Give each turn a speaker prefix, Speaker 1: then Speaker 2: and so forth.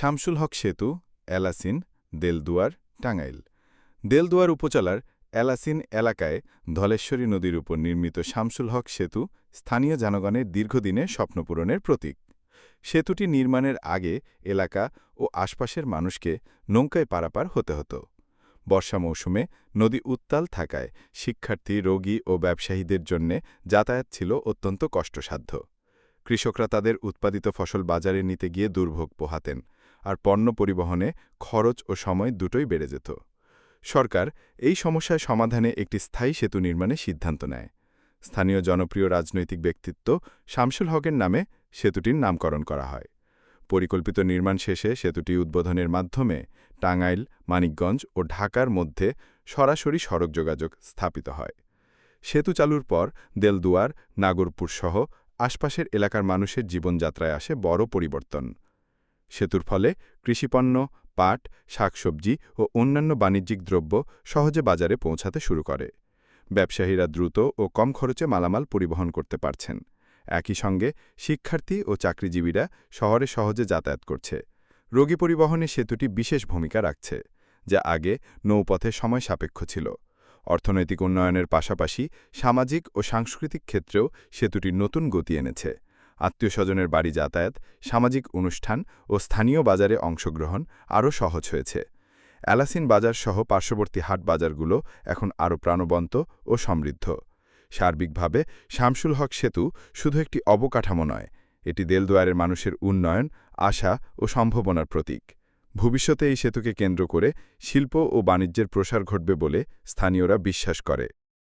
Speaker 1: শামসুল হক সেতু, এলাসিন, দেলদুয়ার, টাঙ্গাইল। দেলদুয়ার উপজেলার এলাসিন এলাকায় ধলেশ্বরী নদীর উপর নির্মিত শামসুল হক সেতু স্থানীয় জনগণের দীর্ঘদিনের স্বপ্নপূরণের প্রতীক। সেতুটি নির্মাণের আগে এলাকা ও আশপাশের মানুষকে নৌকায় পারাপার হতে হতো। বর্ষা মৌসুমে নদী উত্তাল থাকায় শিক্ষার্থী, রোগী ও ব্যবসায়ীদের জন্যে যাতায়াত ছিল অত্যন্ত কষ্টসাধ্য। কৃষকরা তাদের উৎপাদিত ফসল বাজারে নিতে গিয়ে দুর্ভোগ পোহাতেন। আর পণ্য পরিবহনে খরচ ও সময় দুটোই বেড়ে যেত। সরকার এই সমস্যার সমাধানে একটি স্থায়ী সেতু নির্মাণের সিদ্ধান্ত নেয়। স্থানীয় জনপ্রিয় রাজনৈতিক ব্যক্তিত্ব শামসুল হকের নামে সেতুটির নামকরণ করা হয়। পরিকল্পিত নির্মাণ শেষে সেতুটি উদ্বোধনের মাধ্যমে টাঙ্গাইল, মানিকগঞ্জ ও ঢাকার মধ্যে সরাসরি সড়ক যোগাযোগ স্থাপিত হয়। সেতু চালুর পর দেলদুয়ার নাগরপুর সহ আশপাশের এলাকার মানুষের জীবনযাত্রায় আসে বড় পরিবর্তন। সেতুর ফলে কৃষিপণ্য পাট, শাকসবজি ও অন্যান্য বাণিজ্যিক দ্রব্য সহজে বাজারে পৌঁছাতে শুরু করে। ব্যবসায়ীরা দ্রুত ও কম খরচে মালামাল পরিবহন করতে পারছেন। একই সঙ্গে শিক্ষার্থী ও চাকরিজীবীরা শহরে সহজে যাতায়াত করছে। রোগী পরিবহনে সেতুটি বিশেষ ভূমিকা রাখছে, যা আগে নৌপথে সময় সাপেক্ষ ছিল। অর্থনৈতিক উন্নয়নের পাশাপাশি সামাজিক ও সাংস্কৃতিক ক্ষেত্রেও সেতুটি নতুন গতি এনেছে। আত্মীয়স্বজনের বাড়ি যাতায়াত, সামাজিক অনুষ্ঠান ও স্থানীয় বাজারে অংশগ্রহণ আরও সহজ হয়েছে। অ্যালাসিন বাজার সহ পার্শ্ববর্তী হাট বাজারগুলো এখন আরও প্রাণবন্ত ও সমৃদ্ধ। সার্বিকভাবে শামসুল হক সেতু শুধু একটি অবকাঠামো নয়, এটি দেলদুয়ারের মানুষের উন্নয়ন, আশা ও সম্ভাবনার প্রতীক। ভবিষ্যতে এই সেতুকে কেন্দ্র করে শিল্প ও বাণিজ্যের প্রসার ঘটবে বলে স্থানীয়রা বিশ্বাস করে।